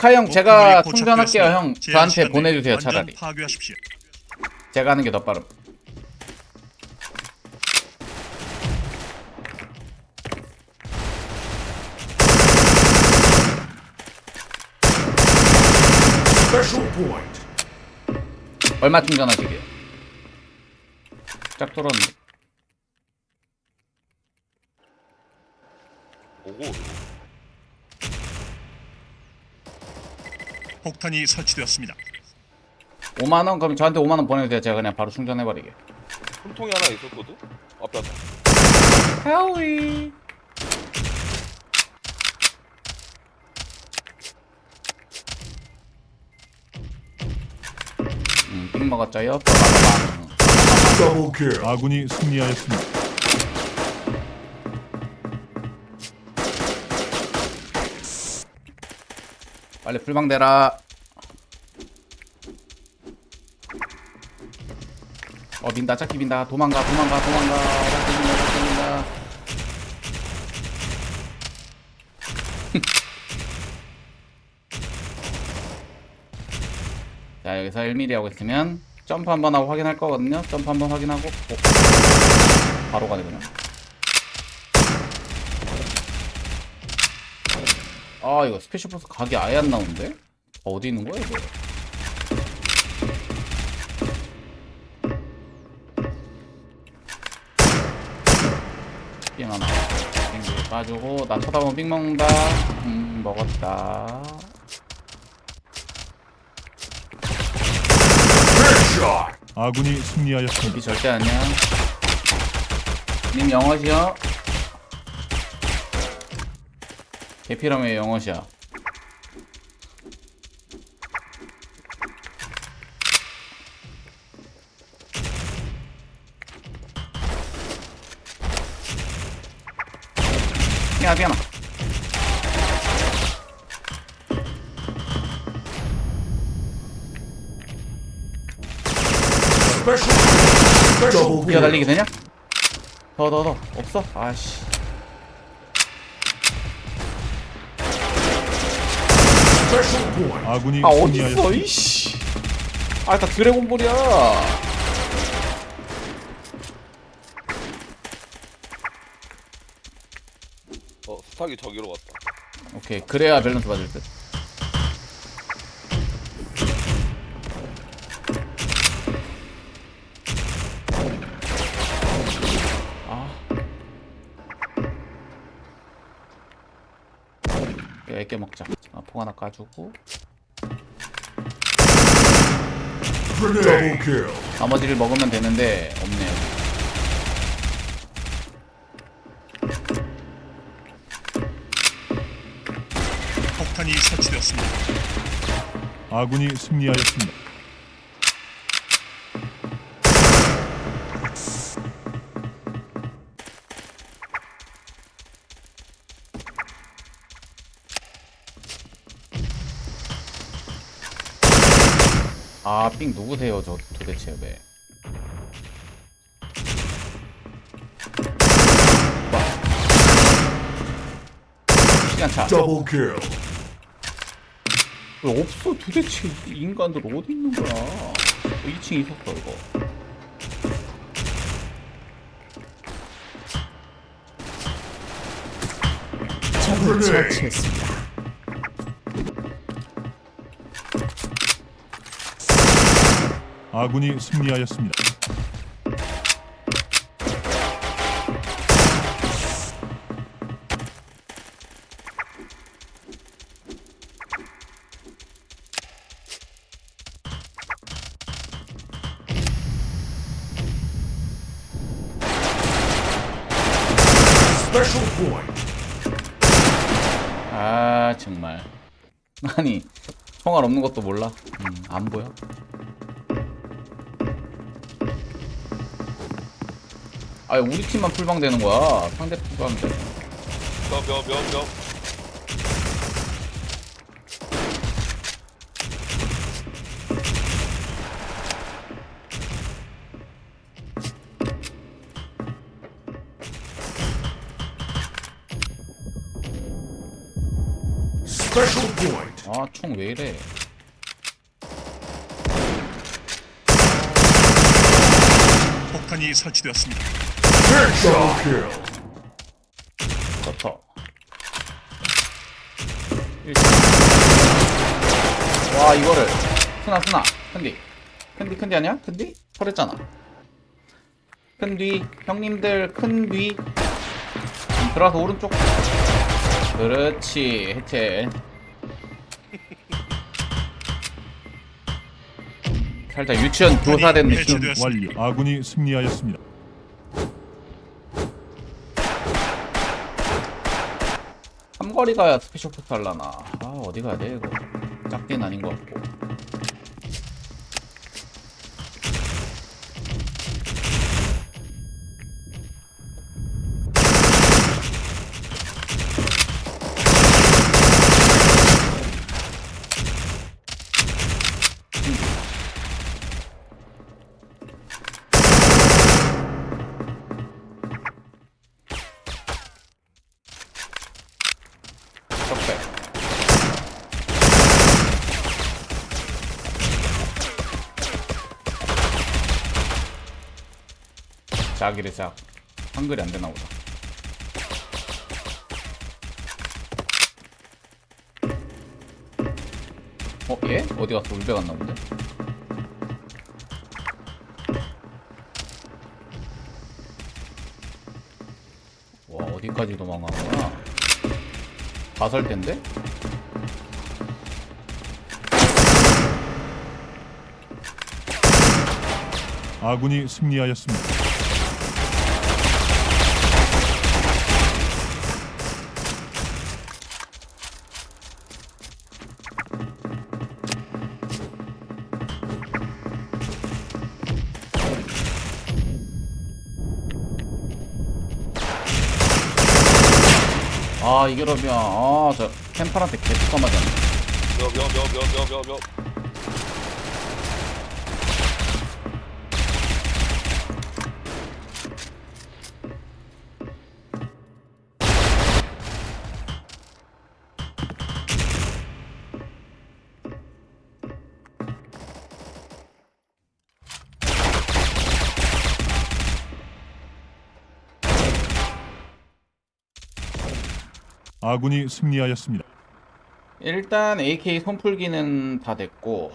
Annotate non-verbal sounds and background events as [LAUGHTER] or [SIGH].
카이 형 제가 충전할게요. 형 저한테 보내주세요 차라리 파괴하십시오. 제가 하는 게 더 빠름. 얼마 충전하시게요? 짝 뚫었는데 오고 폭탄이 설치되었습니다. 5만 원 그럼 저한테 5만 원 보내주세요 제가 그냥 바로 충전해 버리게 손통이 하나 있었거든? 앞에 하나 하우이 음, 삥 먹었죠요? Double kill. 아군이 승리하였습니다. 빨리 불방 대라. 어 민다 짝기 민다. 도망가 도망가 도망가. 짝기 민다 짝기 민다. [LAUGHS] 자 여기서 1mm 하고 있으면 점프 한번 하고 확인할 거거든요. 점프 한번 확인하고 오. 바로 가네 그냥 아 이거 스페셜 포스 각이 아예 안 나오는데? 어디 있는 거야 이거? 삥 하나 삥 빠지고 나 쳐다보면 삥 먹는다 음 먹었다. 아군이 승리하였습니다. 이 절대 아니야 님 영어시여 개피라며 영어시야 Special. Special 뛰어. 달리기 되냐? 더 더 더 없어? 아씨 아군이 아 어딨어 승리하였습니다. 이씨. 아 다 드래곤볼이야. 어 스탁이 저기로 갔다. 오케이 그래야 밸런스 맞을 듯. 아. 얇게 먹자. 아, 폭 하나 까주고. 나머지를 먹으면 되는데 없네요 폭탄이 설치되었습니다. 아군이 승리하였습니다. 아 삥 누구세요 저 도대체 왜? 시간차. Double kill. 왜 없어? 도대체 이 인간들 어디 있는 거야? 2층 있었어 이거? Grenade. 아군이 승리하였습니다. 아 정말. 아니 총알 없는 것도 몰라. 음, 안 보여 아 우리 팀만 풀방 되는 거야 상대 풀방 point. 아총 왜 이래 폭탄이 설치되었습니다. 버터 와 이거를 스나 스나 큰디 큰디 큰디 아니야? 큰디? 털했잖아 큰뒤 형님들 큰뒤 들어와서 오른쪽 그렇지 해체 [LAUGHS] 살짝 유치원 교사 된 느낌 해체되었습니다. 완료. 아군이 승리하였습니다. 삼거리 가야 스페셜 포트 할라나? 아 어디 가야 돼 이거? 작게는 아닌 것 같고 적배 작이래 작 한글이 안 되나 보다 어? 얘? 어디 갔어? 울베 갔나 본데? 와 어디까지 거야? 텐데? 아군이 승리하였습니다. 아 이러면 아저 템팔한테 개뚜까 맞았네. 몇몇몇몇몇몇 아군이 승리하였습니다. 일단 AK 손풀기는 다 됐고